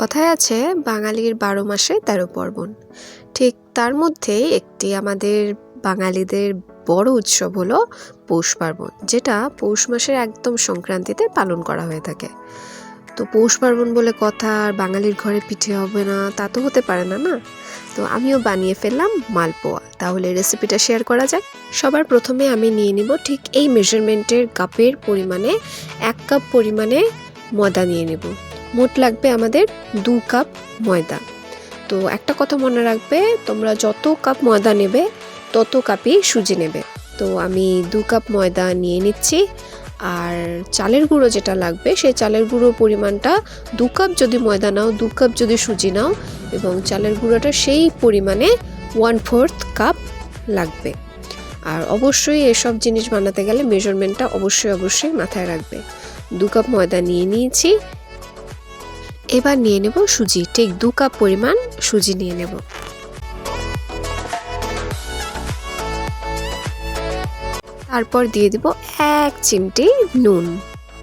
কথায় আছে, বাঙালির বারো মাসে তেরো পার্বণ। ঠিক তার মধ্যেই একটি আমাদের বাঙালিদের বড় উৎসব হলো পৌষ পার্বণ, যেটা পৌষ মাসের একদম সংক্রান্তিতে পালন করা হয়ে থাকে। তো পৌষ পার্বণ বলে কথা, আর বাঙালির ঘরে পিঠে হবে না, তা তো হতে পারে না না? তো আমিও বানিয়ে ফেললাম মালপোয়া। তাহলে রেসিপিটা শেয়ার করা যাক। সবার প্রথমে আমি নিয়ে নিব ঠিক এই মেজারমেন্টের কাপের পরিমাণে এক কাপ পরিমাণে ময়দা নিয়ে নেব। মোট লাগবে আমাদের দু কাপ ময়দা। তো একটা কথা মনে রাখবে, তোমরা যত কাপ ময়দা নেবে, তত কাপই সুজি নেবে। তো আমি দু কাপ ময়দা নিয়ে নিচ্ছি। আর চালের গুঁড়ো যেটা লাগবে, সেই চালের গুঁড়ো পরিমাণটা দু কাপ যদি ময়দা নাও, দু কাপ যদি সুজি নাও, এবং চালের গুঁড়োটা সেই পরিমাণে ওয়ান ফোর্থ কাপ লাগবে। আর অবশ্যই এসব জিনিস বানাতে গেলে মেজারমেন্টটা অবশ্যই অবশ্যই মাথায় রাখবে। দু কাপ ময়দা নিয়ে নিয়েছি। এবার নিয়ে নেব সুজি। ঠিক দু কাপ পরিমাণ সুজি নিয়ে নেব। তারপর দিয়ে দিব এক চিমটি নুন।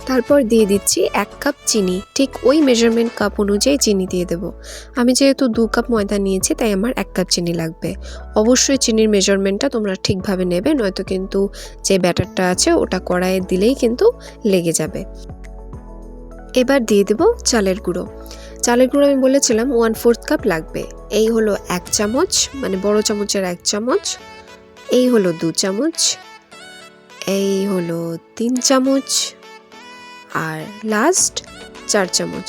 তারপর দিয়ে দিচ্ছি এক কাপ চিনি। ঠিক ওই মেজারমেন্ট কাপ অনুযায়ী চিনি দিয়ে দেব। আমি যেহেতু দু কাপ ময়দা নিয়েছি, তাই আমার এক কাপ চিনি লাগবে। অবশ্যই চিনির মেজারমেন্টটা তোমরা ঠিকভাবে নেবে, নয়তো কিন্তু যে ব্যাটারটা আছে ওটা কড়াইয়ে দিলেই কিন্তু লেগে যাবে। এবার দিয়ে দেব চালের গুঁড়ো। চালের গুঁড়ো আমি বলেছিলাম ওয়ান ফোর্থ কাপ লাগবে। এই হলো এক চামচ মানে বড় চামচের এক চামচ। এই হলো দু চামচ। এই হলো তিন চামচ। আর লাস্ট চার চামচ।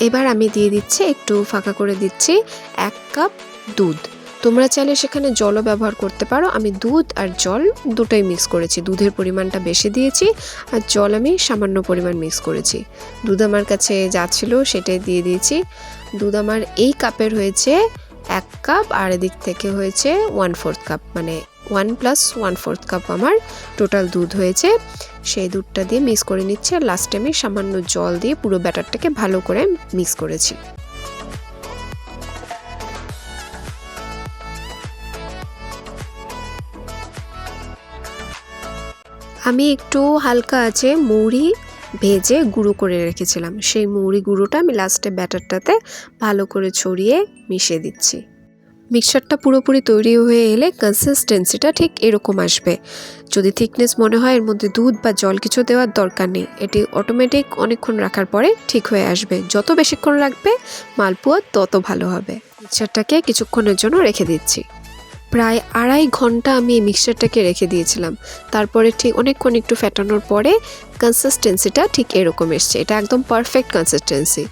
এবার আমি দিয়ে দিচ্ছি, একটু ফাঁকা করে দিচ্ছি, এক কাপ দুধ। তোমরা চাইলে সেখানে জলও ব্যবহার করতে পারো। আমি দুধ আর জল দুটোই মিক্স করেছি। দুধের পরিমাণটা বেশি দিয়েছি আর জল আমি সামান্য পরিমাণ মিক্স করেছি। দুধ আমার কাছে যা ছিল সেটাই দিয়ে দিয়েছি। দুধ আমার এই কাপের হয়েছে এক কাপ আর এদিক থেকে হয়েছে ওয়ান ফোর্থ কাপ মানে one plus one fourth cup আমার টোটাল দুধ হয়েছে। সেই দুধটা দিয়ে মিক্স করে নিচ্ছি আর লাস্টে আমি সামান্য জল দিয়ে পুরো ব্যাটারটাকে ভালো করে মিক্স করেছি। আমি একটু হালকা আছে মৌরি ভেজে গুঁড়ো করে রেখেছিলাম। সেই মৌরি গুঁড়োটা আমি লাস্টে ব্যাটারটাতে ভালো করে ছড়িয়ে মিশিয়ে দিচ্ছি। মিক্সারটা পুরোপুরি তৈরি হয়ে এলে কনসিস্টেন্সিটা ঠিক এরকম আসবে। যদি থিকনেস মনে হয় এর মধ্যে দুধ বা জল কিছু দেওয়ার দরকার নেই। এটি অটোমেটিক অনেকক্ষণ রাখার পরে ঠিক হয়ে আসবে। যত বেশিক্ষণ রাখবে মালপোয়া তত ভালো হবে। মিক্সারটাকে কিছুক্ষণের জন্য রেখে দিচ্ছি। প্রায় আড়াই ঘণ্টা আমি এই মিক্সচারটাকে রেখে দিয়েছিলাম। তারপরে ঠিক অনেকক্ষণ একটু ফেটানোর পরে কনসিস্টেন্সিটা ঠিক এরকম এসছে। এটা একদম পারফেক্ট কনসিস্টেন্সি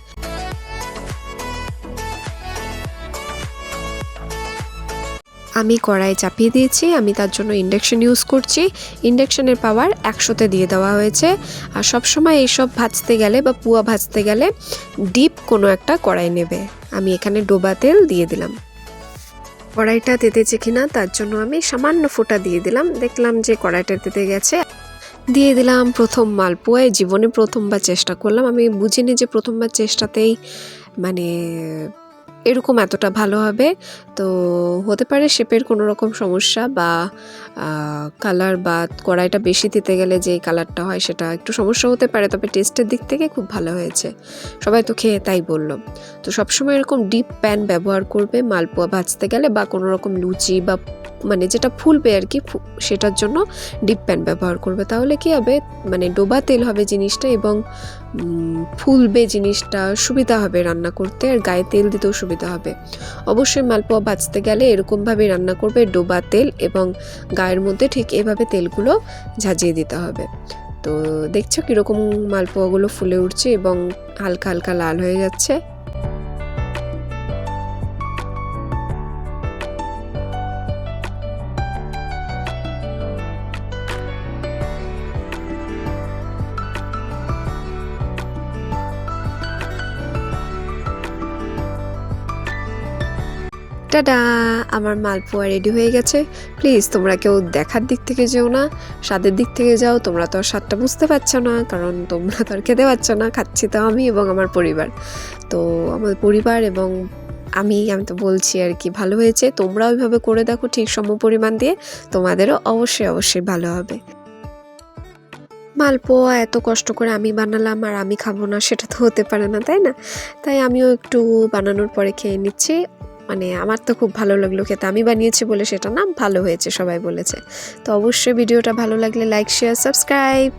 আমি কড়াই চাপিয়ে দিয়েছি, আমি তার জন্য ইন্ডাকশন ইউজ করছি। ইন্ডাকশনের পাওয়ার একশোতে দিয়ে দেওয়া হয়েছে। আর সবসময় এইসব ভাজতে গেলে বা পুয়া ভাজতে গেলে ডিপ কোনো একটা কড়াই নেবে। আমি এখানে ডোবা তেল দিয়ে দিলাম। কড়াইটা তেতেছে কিনা, তার জন্য আমি সামান্য ফোঁটা দিয়ে দিলাম। দেখলাম যে কড়াইটা তেতে গেছে। দিয়ে দিলাম প্রথম মালপোয়ায় জীবনে প্রথমবার চেষ্টা করলাম। আমি বুঝিনি যে প্রথমবার চেষ্টাতেই মানে এরকম এতটা ভালো হবে। তো হতে পারে শেপের কোনো রকম সমস্যা বা কালার বা কড়াইটা বেশি দিতে গেলে যে কালারটা হয় সেটা একটু সমস্যা হতে পারে, তবে টেস্টের দিক থেকে খুব ভালো হয়েছে। সবাই তো খেয়ে তাই বলল। তো সবসময় এরকম ডিপ প্যান ব্যবহার করবে, মালপোয়া ভাজতে গেলে বা কোনো রকম লুচি বা মানে যেটা ফুলবে আর কি সেটার জন্য ডিপ প্যান ব্যবহার করবে। তাহলে কি হবে? মানে ডোবা তেল হবে জিনিসটা এবং ফুলবে জিনিসটা সুবিধা হবে রান্না করতে আর গায়ে তেল দিতেও সুবিধা হবে। অবশ্যই মালপোয়া ভাজতে গেলে এরকমভাবে রান্না করবে ডোবা তেল এবং গায়ের মধ্যে ঠিক এভাবে তেলগুলো ঝাঁঝিয়ে দিতে হবে। তো দেখছ কীরকম মালপোয়াগুলো ফুলে উঠছে এবং হালকা হালকা লাল হয়ে যাচ্ছে। টাডা আমার মালপোয়া রেডি হয়ে গেছে। প্লিজ তোমরা কেউ দেখার দিক থেকে যেও না, স্বাদের দিক থেকে যাও, তোমরা তো আর স্বাদটা বুঝতে পারছ না, কারণ তোমরা তো আর খেতে পারছ না, খাচ্ছি তো আমি এবং আমার পরিবার। তো আমার পরিবার এবং আমি আমি তো বলছি আর কি, ভালো হয়েছে। তোমরা ওইভাবে করে দেখো ঠিক সম পরিমাণ দিয়ে, তোমাদেরও অবশ্যই অবশ্যই ভালো হবে। মালপোয়া এত কষ্ট করে আমি বানালাম আর আমি খাব না, সেটা তো হতে পারে না, তাই না? তাই আমিও একটু বানানোর পরে খেয়ে নিচ্ছি। মানে আমার তো খুব ভালো লাগল খেতে। আমি বানিয়েছি বলে সেটা না, ভালো হয়েছে, সবাই বলেছে। তো অবশ্যই ভিডিওটা ভালো লাগলে লাইক শেয়ার সাবস্ক্রাইব